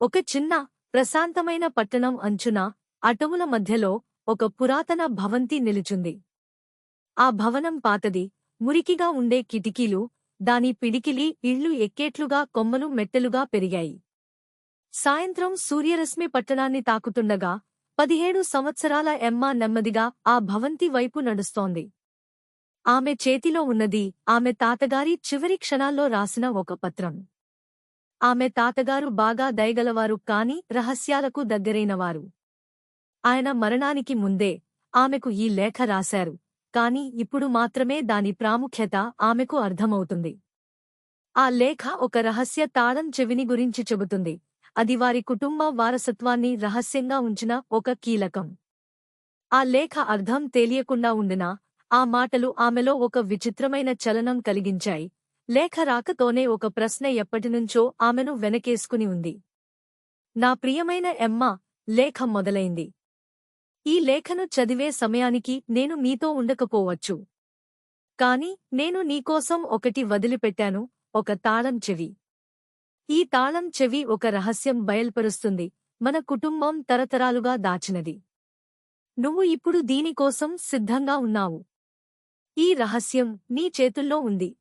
ఒక చిన్న ప్రశాంతమైన పట్టణం అంచున అటవుల మధ్యలో ఒక పురాతన భవంతి నిలుచుంది. ఆ భవనం పాతది మురికిగా ఉండే కిటికీలు దాని పిడికిలి ఇళ్ళు ఎక్కేట్లుగా కొమ్మలు మెట్టెలుగా పెరిగాయి. సాయంత్రం సూర్యరశ్మి పట్టణాన్ని తాకుతుండగా పదిహేడు సంవత్సరాల ఎమ్మ నెమ్మదిగా ఆ భవంతి వైపు నడుస్తోంది. ఆమె చేతిలో ఉన్నది ఆమె తాతగారి చివరి క్షణాల్లో రాసిన ఒక పత్రం. ఆమె తాతగారు బాగా దయగలవారు కాని రహస్యాలకు దగ్గరైనవారు. ఆయన మరణానికి ముందే ఆమెకు ఈ లేఖ రాశారు. కాని ఇప్పుడు మాత్రమే దాని ప్రాముఖ్యత ఆమెకు అర్థమవుతుంది. ఆ లేఖ ఒక రహస్య తాళం చెవిని గురించి చెబుతుంది. అది వారి కుటుంబ వారసత్వాన్ని రహస్యంగా ఉంచిన ఒక కీలకం. ఆ లేఖ అర్థం తెలియకుండా ఉండినా ఆ మాటలు ఆమెలో ఒక విచిత్రమైన చలనం కలిగించాయి. లేఖ రాకతోనే ఒక ప్రశ్న ఎప్పటినుంచో ఆమెను వెనకేసుకుని ఉంది. నా ప్రియమైన ఎమ్మ లేఖ మొదలైంది. ఈ లేఖను చదివే సమయానికి నేను మీతో ఉండకపోవచ్చు. కాని నేను నీకోసం ఒకటి వదిలిపెట్టాను ఒక తాళం చెవి. ఈ తాళం చెవి ఒక రహస్యం బయల్పరుస్తుంది మన కుటుంబం తరతరాలుగా దాచినది. నువ్వు ఇప్పుడు దీనికోసం సిద్ధంగా ఉన్నావు. ఈ రహస్యం నీ చేతుల్లో ఉంది.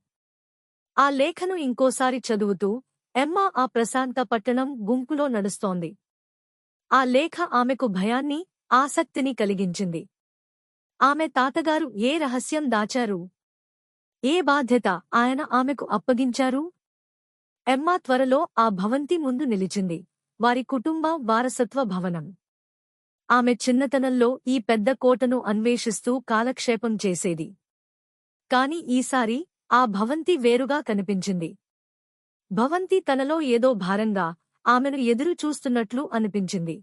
ఆ లేఖను ఇంకోసారి చదువుతూ ఎమ్మ ఆ ప్రశాంత పట్టణం గుంపులో నడుస్తోంది. ఆ లేఖ ఆమెకు భయాన్ని ఆసక్తిని కలిగించింది. ఆమె తాతగారు ఏ రహస్యం దాచారు? ఏ బాధ్యత ఆయన ఆమెకు అప్పగించారు? ఎమ్మా త్వరలో ఆ భవంతి ముందు నిలిచింది. వారి కుటుంబ వారసత్వ భవనం. ఆమె చిన్నతనంలో ఈ పెద్ద కోటను అన్వేషిస్తూ కాలక్షేపం చేసేది. కాని ఈసారి ఆ భవంతి వేరుగా కనిపించింది. భవంతి తనలో ఏదో భారంగా ఆమెను ఎదురు చూస్తున్నట్లు అనిపించింది.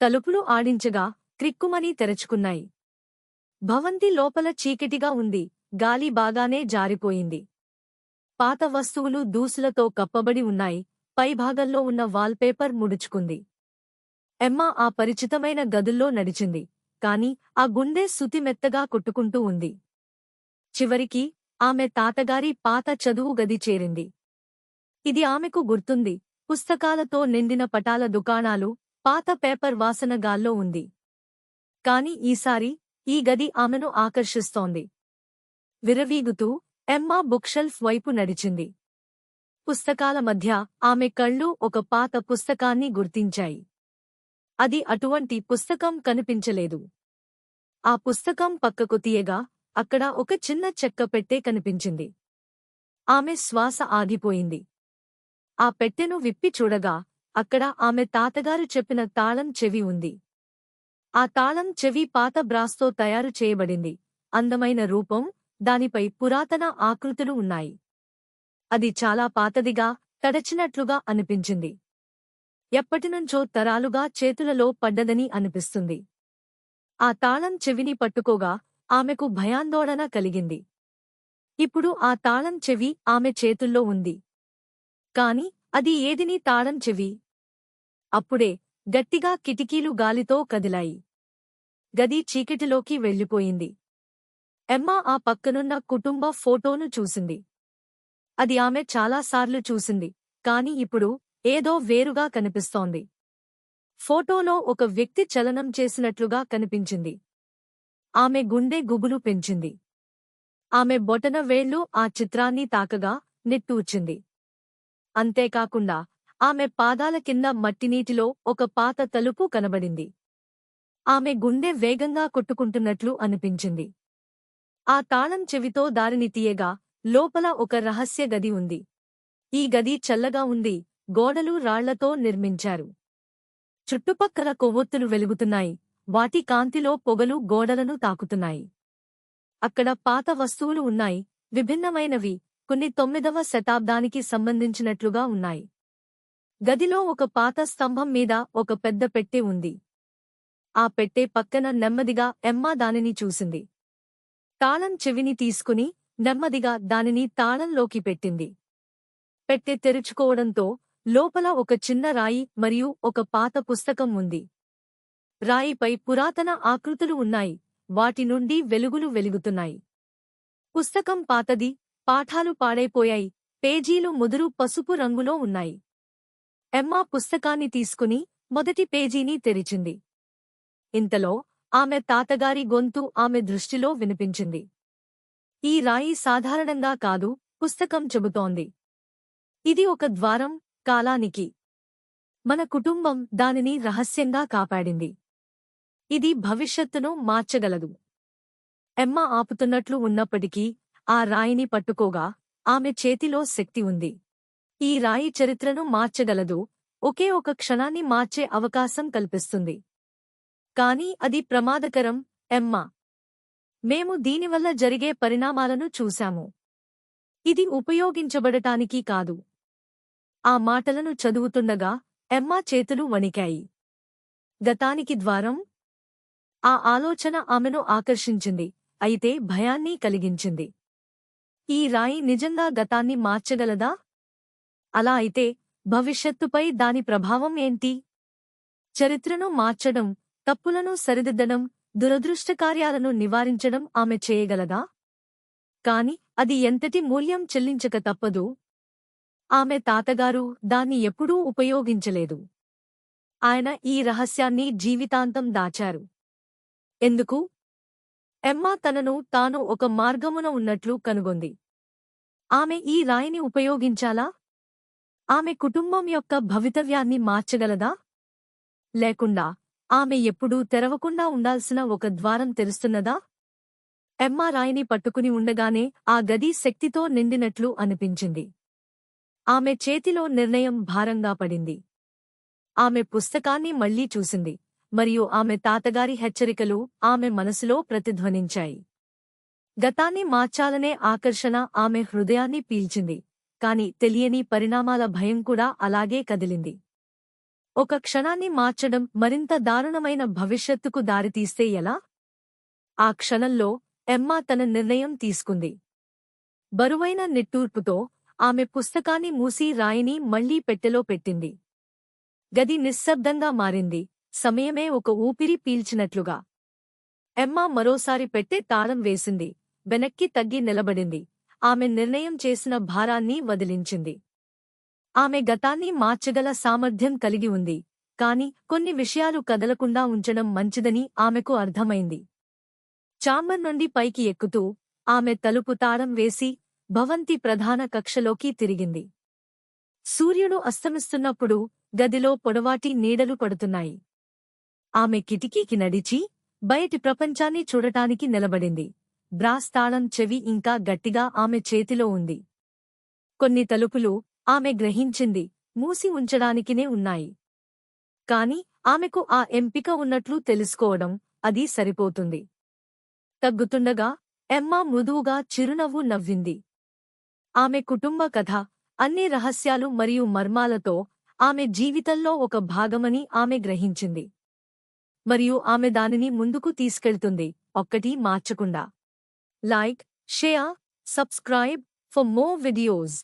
తలుపులు ఆడించగా క్రిక్కుమని తెరచుకున్నాయి. భవంతి లోపల చీకటిగా ఉంది గాలి బాగానే జారిపోయింది. పాత వస్తువులు దూసులతో కప్పబడి ఉన్నాయి పైభాగంలో ఉన్న వాల్పేపర్ ముడుచుకుంది. ఎమ్మ ఆ పరిచితమైన గదుల్లో నడిచింది కాని ఆ గుండె సుతిమెత్తగా కొట్టుకుంటూ ఉంది. చివరికి ఆమె తాతగారి పాత చదువు గది చేరింది. ఇది ఆమెకు గుర్తుంది. పుస్తకాలతో నిండిన పటాల దుకాణాలు పాత పేపర్ వాసన గాల్లో ఉంది. కాని ఈసారి ఈ గది ఆమెను ఆకర్షిస్తోంది. విరవీగుతూ ఎమ్మా బుక్షెల్ఫ్ వైపు నడిచింది. పుస్తకాల మధ్య ఆమె కళ్ళు ఒక పాత పుస్తకాన్ని గుర్తించాయి. అది అటువంటి పుస్తకం కనిపించలేదు. ఆ పుస్తకం పక్కకు తీయగా అక్కడ ఒక చిన్న చెక్క పెట్టె కనిపించింది. ఆమె శ్వాస ఆగిపోయింది. ఆ పెట్టెను విప్పి చూడగా అక్కడ ఆమె తాతగారు చెప్పిన తాళం చెవి ఉంది. ఆ తాళం చెవి పాత బ్రాస్తో తయారు చేయబడింది. అందమైన రూపం దానిపై పురాతన ఆకృతులు ఉన్నాయి. అది చాలా పాతదిగా తడచినట్లుగా అనిపించింది. ఎప్పటినుంచో తరాలుగా చేతులలో పడ్డదని అనిపిస్తుంది. ఆ తాళం చెవిని పట్టుకోగా ఆమెకు భయాందోళన కలిగింది. ఇప్పుడు ఆ తాళం చెవి ఆమె చేతుల్లో ఉంది. కాని అది ఏదినీ తాళం చెవి? అప్పుడే గట్టిగా కిటికీలు గాలితో కదిలాయి. గది చీకటిలోకి వెళ్ళిపోయింది. ఎమ్మా ఆ పక్కనున్న కుటుంబ ఫోటోను చూసింది. అది ఆమె చాలాసార్లు చూసింది. కాని ఇప్పుడు ఏదో వేరుగా కనిపిస్తోంది. ఫోటోలో ఒక వ్యక్తి చలనం చేసినట్లుగా కనిపించింది. ఆమె గుండె గుబులు పెంచింది. ఆమె బొటన వేళ్ళు ఆ చిత్రాన్ని తాకగా నిట్టూర్చింది. అంతేకాకుండా ఆమె పాదాల కింద మట్టినీటిలో ఒక పాత తలుపు కనబడింది. ఆమె గుండె వేగంగా కొట్టుకుంటున్నట్లు అనిపించింది. ఆ తాళం చెవితో దారిని తీయగా లోపల ఒక రహస్య గది ఉంది. ఈ గది చల్లగా ఉంది. గోడలు రాళ్ళతో నిర్మించారు. చుట్టుపక్కల కొవ్వొత్తులు వెలుగుతున్నాయి. వాటి కాంతిలో పొగలు గోడలను తాకుతున్నాయి. అక్కడ పాత వస్తువులు ఉన్నాయి విభిన్నమైనవి కొన్ని తొమ్మిదవ శతాబ్దానికి సంబంధించినట్లుగా ఉన్నాయి. గదిలో ఒక పాత స్తంభం మీద ఒక పెద్ద పెట్టె ఉంది. ఆ పెట్టె పక్కన నెమ్మదిగా ఎమ్మా దానిని చూసింది. తాళం చెవిని తీసుకుని నెమ్మదిగా దానిని తాళంలోకి పెట్టింది. పెట్టె తెరుచుకోవడంతో లోపల ఒక చిన్న రాయి మరియు ఒక పాత పుస్తకం ఉంది. రాయిపై పురాతన ఆకృతులు ఉన్నాయి. వాటి నుండి వెలుగులు వెలుగుతున్నాయి. పుస్తకం పాతది పాఠాలు పాడైపోయాయి. పేజీలు ముదురు పసుపు రంగులో ఉన్నాయి. ఎమ్మా పుస్తకాన్ని తీసుకుని మొదటి పేజీని తెరిచింది. ఇంతలో ఆమె తాతగారి గొంతు ఆమె దృష్టిలో వినిపించింది. ఈ రాయి సాధారణంగా కాదు పుస్తకం చెబుతోంది. ఇది ఒక ద్వారం కాలానికి. మన కుటుంబం దానిని రహస్యంగా కాపాడింది. ఇది భవిష్యత్తును మార్చగలదు. ఎమ్మ ఆపుతున్నట్లు ఉన్నప్పటికీ ఆ రాయిని పట్టుకోగా ఆమె చేతిలో శక్తి ఉంది. ఈ రాయి చరిత్రను మార్చగలదు. ఒకే ఒక క్షణాన్ని మార్చే అవకాశం కల్పిస్తుంది. కాని అది ప్రమాదకరం ఎమ్మ. మేము దీనివల్ల జరిగే పరిణామాలను చూశాము. ఇది ఉపయోగించబడటానికి కాదు. ఆ మాటలను చదువుతుండగా ఎమ్మా చేతులు వణికాయి. గతానికి ద్వారం ఆ ఆలోచన ఆమెను ఆకర్షించింది అయితే భయాన్ని కలిగించింది. ఈ రాయి నిజంగా గతాన్ని మార్చగలదా? అలా అయితే భవిష్యత్తుపై దాని ప్రభావం ఏంటి? చరిత్రను మార్చడం తప్పులను సరిదిద్దడం దురదృష్టకార్యాలను నివారించడం ఆమె చేయగలదా? కాని అది ఎంతటి మూల్యం చెల్లించక తప్పదు. ఆమె తాతగారు దాన్ని ఎప్పుడూ ఉపయోగించలేదు. ఆయన ఈ రహస్యాన్ని జీవితాంతం దాచారు. ఎందుకు? ఎమ్మా తనను తాను ఒక మార్గమున ఉన్నట్లు కనుగొంది. ఆమె ఈ రాయిని ఉపయోగించాలా? ఆమె కుటుంబం యొక్క భవితవ్యాన్ని మార్చగలదా? లేకుండా ఆమె ఎప్పుడూ తెరవకుండా ఉండాల్సిన ఒక ద్వారం తెరుస్తున్నదా? ఎమ్మా రాయిని పట్టుకుని ఉండగానే ఆ గది శక్తితో నిండినట్లు అనిపించింది. ఆమె చేతిలో నిర్ణయం భారంగా పడింది. ఆమె పుస్తకాన్ని మళ్ళీ చూసింది. మరియు ఆమె తాతగారి హెచ్చరికలు ఆమె మనసులో ప్రతిధ్వనించాయి. గతాన్ని మార్చాలనే ఆకర్షణ ఆమె హృదయాన్ని పీల్చింది కాని తెలియని పరిణామాల భయం కూడా అలాగే కదిలింది. ఒక క్షణాన్ని మార్చడం మరింత దారుణమైన భవిష్యత్తుకు దారితీస్తే ఎలా? ఆ క్షణంలో ఎమ్మా తన నిర్ణయం తీసుకుంది. బరువైన నిట్టూర్పుతో ఆమె పుస్తకాన్ని మూసి రాయిని మళ్ళీ పెట్టెలో పెట్టింది. గది నిశ్శబ్దంగా మారింది. సమయమే ఒక ఊపిరి పీల్చినట్లుగా. ఎమ్మా మరోసారి పెట్టె తాళం వేసింది. వెనక్కి తగ్గి నిలబడింది. ఆమె నిర్ణయం చేసిన భారాన్ని వదిలించింది. ఆమె గతాన్ని మార్చగల సామర్థ్యం కలిగి ఉంది. కాని కొన్ని విషయాలు కదలకుండా ఉంచడం మంచిదని ఆమెకు అర్థమైంది. చాంబర్ నుండి పైకి ఎక్కుతూ ఆమె తలుపు తాళం వేసి భవంతి ప్రధాన కక్షలోకి తిరిగింది. సూర్యుడు అస్తమిస్తున్నప్పుడు గదిలో పొడవాటి నీడలు పడుతున్నాయి. ఆమె కిటికీకి నడిచి బయటి ప్రపంచాన్ని చూడటానికి నిలబడింది. బ్రాస్ తాళం చెవి ఇంకా గట్టిగా ఆమె చేతిలో ఉంది. కొన్ని తలుపులు ఆమె గ్రహించింది మూసి ఉంచడానికినే ఉన్నాయి. కాని ఆమెకు ఆ ఎంపిక ఉన్నట్లు తెలుసుకోవడం అది సరిపోతుంది. తగ్గుతుండగా ఎమ్మా మృదువుగా చిరునవ్వు నవ్వింది. ఆమె కుటుంబ కథ అన్ని రహస్యాలు మరియు మర్మాలతో ఆమె జీవితంలో ఒక భాగమని ఆమె గ్రహించింది. మరియు ఆమె దానిని ముందుకు తీసుకెళ్తుంది. ఒక్కటి మార్చకుండా. Like share subscribe for more videos.